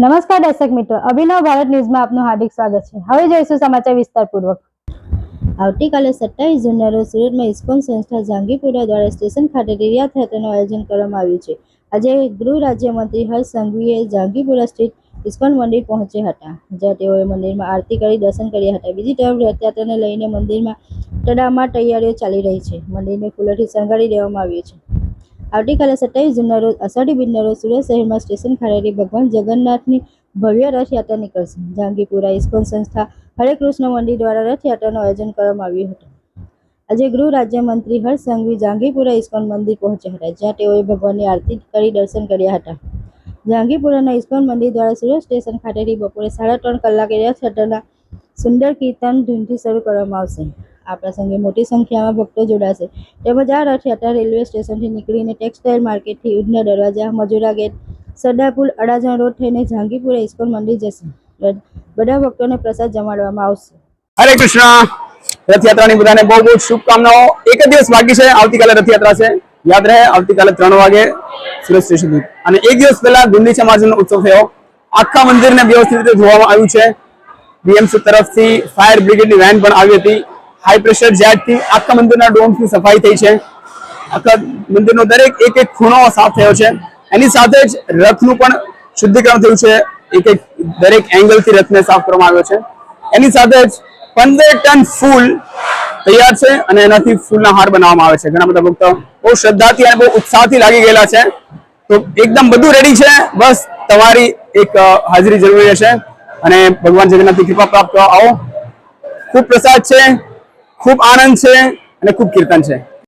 નમસ્કાર દર્શક મિત્રો, અભિનવ ભારત ન્યૂઝમાં આપનું હાર્દિક સ્વાગત છે. હવે જોઈશું સમાચાર વિસ્તારપૂર્વક. આવતીકાલે સત્તાવીસ જૂનના રોજ સુરતમાં ઇસ્કોન સંસ્થા જાંગીપુરા દ્વારા સ્ટેશન ખાતે રથયાત્રાનું આયોજન કરવામાં આવ્યું છે. આજે ગૃહ રાજ્યમંત્રી હર્ષ સંઘવીએ જાંગીપુરા સ્થિત ઇસ્કોન મંદિર પહોંચ્યા હતા, જ્યાં તેઓએ મંદિરમાં આરતી કરી, દર્શન કર્યા હતા. બીજી તરફ રથયાત્રાને લઈને મંદિરમાં તડામાર તૈયારીઓ ચાલી રહી છે. મંદિરને ફૂલોથી શણગારી દેવામાં આવ્યું છે. આવતીકાલે સત્તાવીસ જૂનના રોજ અષાઢી બીજના રોજ સુરત શહેરમાં સ્ટેશન ખાતેથી ભગવાન જગન્નાથની ભવ્ય રથયાત્રા નીકળશે. જહાંગીપુરા ઇસ્કોન સંસ્થા હરે કૃષ્ણ મંદિર દ્વારા રથયાત્રાનું આયોજન કરવામાં આવ્યું હતું. આજે ગૃહ રાજ્યમંત્રી હર્ષ સંઘવી જાંગીપુરા ઇસ્કોન મંદિર પહોંચ્યા હતા, જ્યાં તેઓએ ભગવાનની આરતી કરી દર્શન કર્યા હતા. જાંગીપુરાના ઇસ્કોન મંદિર દ્વારા સુરત સ્ટેશન ખાતેથી બપોરે સાડા ત્રણ કલાકે રથયાત્રાના સુંદર કીર્તન ધૂનથી શરૂ કરવામાં આવશે. આ પ્રસંગે મોટી સંખ્યામાં ભક્તો જોડાશે. તેમજ આ રથયાત્રા રેલવે સ્ટેશનથી નીકળીને ટેક્સટાઇલ માર્કેટથી ઉધના દરવાજા, મજુરા ગેટ, સરદારપુર, અડાજણ રોડ થઈને જાંગીપુર ઇસ્કોન મંદિર જશે. બધા ભક્તોને પ્રસાદ જમાડવામાં આવશે. હરે કૃષ્ણ! રથયાત્રાની બધાને બહુ બહુ શુભકામનાઓ. એક જ દિવસ બાકી છે. આવતીકાલે રથયાત્રા છે. યાદ રહે, આવતીકાલે ત્રણ વાગે સુરત સ્ટેશન અને એક દિવસ પહેલા ગુંડીચા સમાજનો ઉત્સવ થયો. આખા મંદિરને વ્યવસ્થિત રીતે જોવામાં આવ્યું છે. બીએમસી તરફથી ફાયર બ્રિગેડની વેન પણ આવી હતી. હાઈ પ્રેશર જેટથી આખા મંદિરના ડોમથી સફાઈ થઈ છે. આખા મંદિરનો દરેક એક એક ખૂણો સાફ થયો છે. એની સાથે જ રથનું પણ શુદ્ધિકરણ થયું છે. એક એક દરેક એંગલથી રથને સાફ કરવામાં આવ્યો છે. એની સાથે જ પંદર ટન ફૂલ તૈયાર છે અને એનાથી ફૂલના હાર બનાવવામાં આવે છે. ઘણા બધા ભક્તો બહુ શ્રદ્ધાથી અને બહુ ઉત્સાહથી લાગી ગયેલા છે. તો એકદમ બધું રેડી છે. બસ તમારી એક હાજરી જરૂરી હશે અને ભગવાન જગન્નાથની કૃપા પ્રાપ્ત આવો. ખૂબ પ્રસાદ છે. ખૂબ આનંદ છે અને ખૂબ કીર્તન છે.